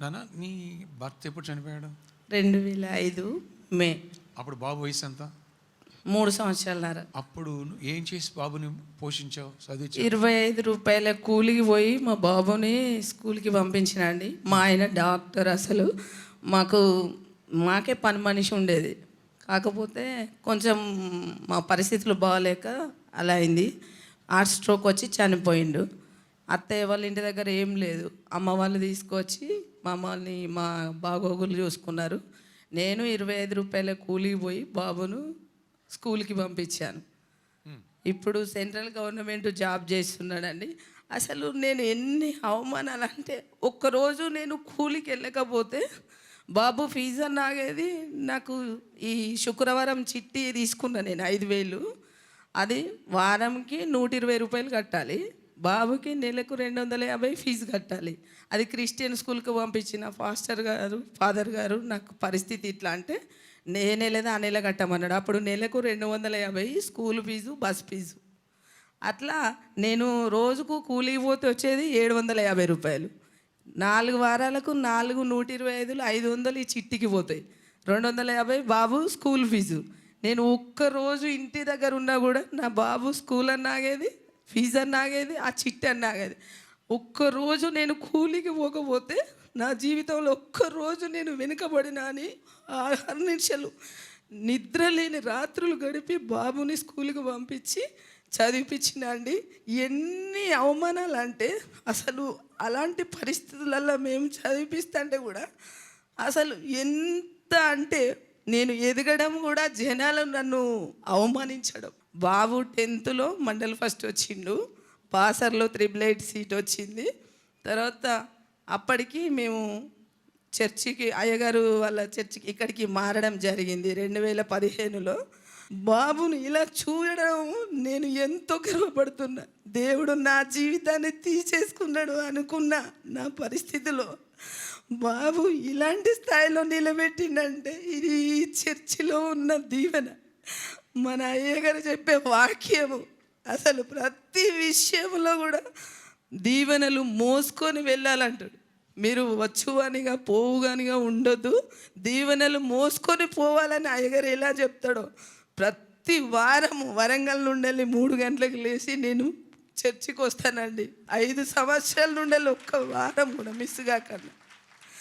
నాన్న నీ భర్త ఎప్పుడు చనిపోయాడు? రెండు వేల ఐదు మే. అప్పుడు బాబు వయసు ఎంత? మూడు సంవత్సరాలన్నర అప్పుడు ఏం చేసి బాబుని పోషించావు చదివించావు? ఇరవై ఐదు రూపాయల కూలికి పోయి మా బాబుని స్కూల్కి పంపించినండి మా ఆయన డాక్టర్ అసలు. మాకు మాకే పని మనిషి ఉండేది. కాకపోతే కొంచెం మా పరిస్థితులు బాగాలేక అలా అయింది. హార్ట్ స్ట్రోక్ వచ్చి చనిపోయిండు. అత్తయ్య వాళ్ళ ఇంటి దగ్గర ఏం లేదు. అమ్మ వాళ్ళు తీసుకొచ్చి మమ్మల్ని మా బాగోగులు చూసుకున్నారు. నేను ఇరవై ఐదు రూపాయల కూలికి పోయి బాబును స్కూల్కి పంపించాను. ఇప్పుడు సెంట్రల్ గవర్నమెంట్ జాబ్ చేస్తున్నాడండి. అసలు నేను ఎన్ని అవమానాలు అంటే ఒక్కరోజు నేను కూలికి వెళ్ళకపోతే బాబు ఫీజు అని ఆగేది నాకు ఈ శుక్రవారం చిట్టి తీసుకున్నా నేను ఐదు వేలు. అది వారంకి నూట ఇరవై రూపాయలు కట్టాలి. బాబుకి నెలకు రెండు వందల యాభై ఫీజు కట్టాలి. అది క్రిస్టియన్ స్కూల్కి పంపించిన ఫాస్టర్ గారు ఫాదర్ గారు నాకు పరిస్థితి ఇట్లా అంటే నేనే లేదా ఆ నెల కట్టమన్నాడు. అప్పుడు నెలకు రెండు వందల యాభై స్కూల్ ఫీజు బస్ ఫీజు. అట్లా నేను రోజుకు కూలికి పోతే వచ్చేది ఏడు వందల యాభై రూపాయలు. నాలుగు వారాలకు నాలుగు నూట ఇరవై ఐదులు ఐదు వందలు ఈ చిట్టికి పోతాయి. రెండు వందల యాభై బాబు స్కూల్ ఫీజు. నేను ఒక్క రోజు ఇంటి దగ్గర ఉన్నా కూడా నా బాబు స్కూల్ అన్నాగేది ఫీజు అని ఆ చిట్టి అని ఆగేది ఒక్క రోజు నేను కూలికి పోకపోతే నా జీవితంలో ఒక్క రోజు నేను వెనుకబడినా అని ఆహార నిమిషాలు నిద్ర లేని రాత్రులు గడిపి బాబుని స్కూల్కి పంపించి చదివిపించిన అండి ఎన్ని అవమానాలు అంటే అసలు అలాంటి పరిస్థితులలో మేము చదివిపిస్తుంటే కూడా అసలు ఎంత అంటే నేను ఎదగడం కూడా జనాలు నన్ను అవమానించడం. బాబు టెన్త్లో మండల్ ఫస్ట్ వచ్చిండు. పాసర్లో త్రిబుల్ ఎయిట్ సీట్ వచ్చింది. తర్వాత అప్పటికి మేము చర్చికి అయ్యగారు వాళ్ళ చర్చికి ఇక్కడికి మారడం జరిగింది. రెండు వేల పదిహేనులో బాబును ఇలా చూడడం నేను ఎంతో గర్వపడుతున్నా. దేవుడు నా జీవితాన్ని తీసేసుకున్నాడు అనుకున్నా నా పరిస్థితిలో బాబు ఇలాంటి స్థాయిలో నిలబెట్టిండంటే ఇది ఈ చర్చిలో ఉన్న దీవెన. మన అయ్యగారు చెప్పే వాక్యము అసలు ప్రతి విషయంలో కూడా దీవెనలు మోసుకొని వెళ్ళాలంటాడు. మీరు వచ్చువానిగా పోవుగానిగా ఉండొద్దు. దీవెనలు మోసుకొని పోవాలని అయ్యగారు ఎలా చెప్తాడో ప్రతి వారం వరంగల్ నుండి వెళ్ళి మూడు గంటలకు లేచి నేను చర్చికి వస్తానండి. ఐదు సంవత్సరాల నుండి ఒక్క వారం కూడా మిస్ కాకుండా.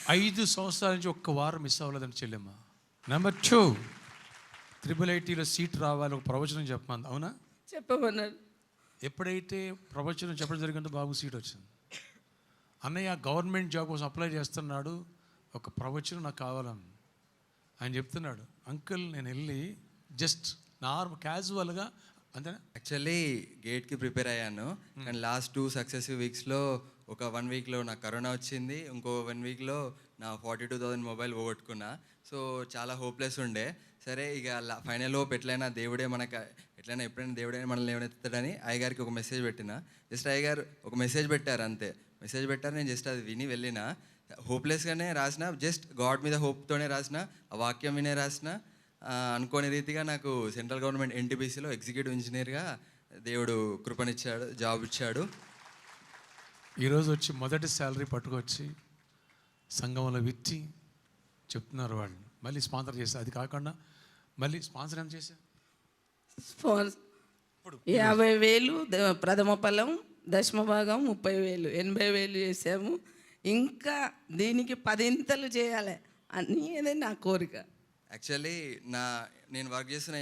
ఐదు సంవత్సరాల నుంచి ఒక్క వారం మిస్ అవ్వలేదని చెల్లెమ్మ. నెంబర్ టూ త్రిబుల్ ఐటీలో సీట్ రావాలి ఒక ప్రవచనం చెప్పమంది. అవునా? చెప్పమన్నాడు ఎప్పుడైతే ప్రవచనం చెప్పడం జరిగిందో బాబు సీట్ వచ్చింది. అన్నయ్య గవర్నమెంట్ జాబ్ కోసం అప్లై చేస్తున్నాడు ఒక ప్రవచనం నాకు కావాలని ఆయన చెప్తున్నాడు. అంకుల్ నేను వెళ్ళి జస్ట్ నార్మల్ క్యాజువల్గా అంతేనా? యాక్చువల్లీ గేట్కి ప్రిపేర్ అయ్యాను. కానీ లాస్ట్ టూ సక్సెసివ్ వీక్స్లో ఒక వన్ వీక్లో నాకు కరోనా వచ్చింది. ఇంకో వన్ వీక్లో నా ఫార్టీ టూ థౌసండ్ మొబైల్ పోగొట్టుకున్నా. సో చాలా హోప్లెస్ ఉండే. సరే ఇక ఫైనల్ హోప్ ఎట్లయినా దేవుడే మనకు ఎట్లయినా ఎప్పుడైనా దేవుడే మనల్ని ఏమైనా అయ్యగారికి ఒక మెసేజ్ పెట్టిన. జస్ట్ అయ్యగారు ఒక మెసేజ్ పెట్టారు అంతే. మెసేజ్ పెట్టారు నేను జస్ట్ అది విని వెళ్ళిన. హోప్లెస్గానే రాసిన జస్ట్ గాడ్ మీద హోప్తోనే రాసిన ఆ వాక్యం వినే రాసిన. అనుకోని రీతిగా నాకు సెంట్రల్ గవర్నమెంట్ ఎన్టీపీసీలో ఎగ్జిక్యూటివ్ ఇంజనీర్గా దేవుడు కృపనిచ్చాడు జాబ్ ఇచ్చాడు. ఈరోజు వచ్చి మొదటి శాలరీ పట్టుకొచ్చి సంఘంలో విట్టి చెప్తున్నారు వాళ్ళు. మళ్ళీ స్పాన్సర్ చేశారు. అది కాకుండా మళ్ళీ స్పాన్సర్ ఏం చేశారు? యాభై వేలు ప్రథమ ఫలం దశమ భాగం ముప్పై వేలు ఎనభై వేలు చేసాము ఇంకా దీనికి పదింతలు చేయాలి అనేది నా కోరిక. యాక్చువల్లీ నా నేను వర్క్ చేస్తున్న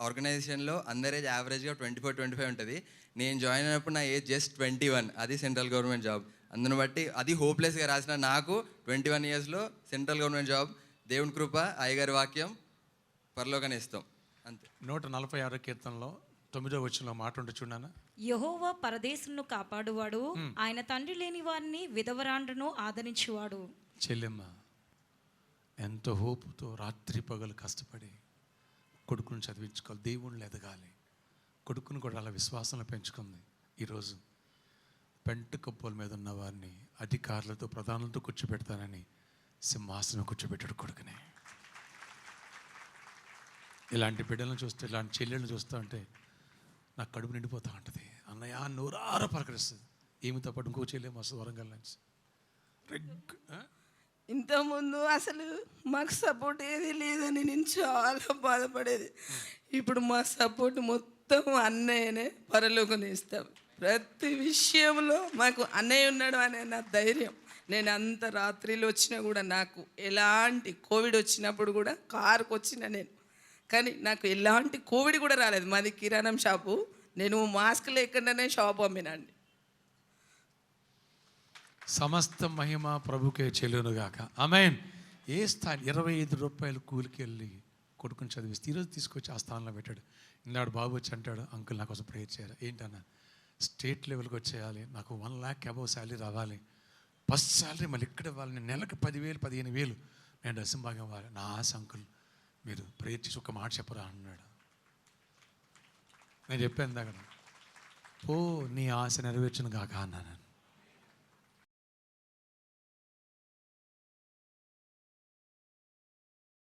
ఆర్గనైజేషన్లో అందరి ఏజ్ యావరేజ్గా ట్వంటీ ఫోర్ ట్వంటీ ఫైవ్ ఉంటుంది. నేను జాయిన్ అయినప్పుడు నా ఏజ్ జస్ట్ ట్వంటీ వన్ అది సెంట్రల్ గవర్నమెంట్ జాబ్ అందుని బట్టి అది హోప్లెస్గా రాసిన నాకు ట్వంటీ వన్ ఇయర్స్లో సెంట్రల్ గవర్నమెంట్ జాబ్ దేవుని కృప అయ్యగారి వాక్యం పరలోకనే ఇస్తాం అంతే. నూట నలభై ఆరో కీర్తనలో తొమ్మిదో వచ్చిన మాట ఉంటే చూడనా? యహోవా పరదేశులను కాపాడువాడు. ఆయన తండ్రి లేని వారిని విధవరాండ్రను ఆదరించువాడు. చెల్లెమ్మ ఎంతో హోపుతో రాత్రి పగలు కష్టపడి కొడుకుని చదివించుకోవాలి దేవుణ్ణి ఎదగాలి. కొడుకుని కూడా అలా విశ్వాసంలో పెంచుకుంది. ఈరోజు పెంట కప్పుల మీద ఉన్న వారిని అధికారులతో ప్రధానులతో కూర్చోబెడతానని సింహాసనం కూర్చోబెట్టాడు కొడుకునే. ఇలాంటి బిడ్డలను చూస్తే ఇలాంటి చెల్లెళ్ళని చూస్తూ ఉంటే నాకు కడుపు నిండిపోతూ ఉంటుంది. అన్నయ్య నూరార ప్రకటిస్తుంది ఏమి పాటు ఇంకో చెల్లెం వస్తుంది వరంగల్ నుంచి రెగ్ ఇంతకుముందు అసలు మాకు సపోర్ట్ ఏది లేదని నేను చాలా బాధపడేది. ఇప్పుడు మా సపోర్ట్ మొత్తం అన్నయ్యనే పరలోకం ఇస్తాం ప్రతి విషయంలో మాకు అన్నయ్య ఉన్నాడు అనే నా ధైర్యం. నేను అంత రాత్రిలో వచ్చినా కూడా నాకు ఎలాంటి కోవిడ్ వచ్చినప్పుడు కూడా కారుకు వచ్చిన నేను. కానీ నాకు ఎలాంటి కోవిడ్ కూడా రాలేదు. మాది కిరాణం షాపు. నేను మాస్క్ లేకుండానే షాప్ అమ్మినండి సమస్త మహిమ ప్రభుకే చెల్లునుగాక. ఆమెన్. ఏ స్థాయి ఇరవై ఐదు రూపాయలు కూలికి వెళ్ళి కొడుకుని చదివిస్తే ఈరోజు తీసుకొచ్చి ఆ స్థానంలో పెట్టాడు. ఇందాడు బాబు వచ్చి అంటాడు అంకుల్ నా కోసం ప్రేయర్ చేయాలి. ఏంటన్నా? స్టేట్ లెవెల్కి వచ్చేయాలి. నాకు వన్ ల్యాక్ అబౌవ్ శాలరీ రావాలి. ఫస్ట్ శాలరీ మళ్ళీ ఇక్కడ ఇవ్వాలి. నేను నెలకు పదివేలు పదిహేను వేలు నేను డసం భాగం ఇవ్వాలి. నా ఆశ అంకుల్ మీరు ప్రేయర్ చేసి ఒక మాట చెప్పరా అన్నాడు. నేను చెప్పాను దగ్గర పో నీ ఆశ నెరవేర్చును కాక అన్నాను.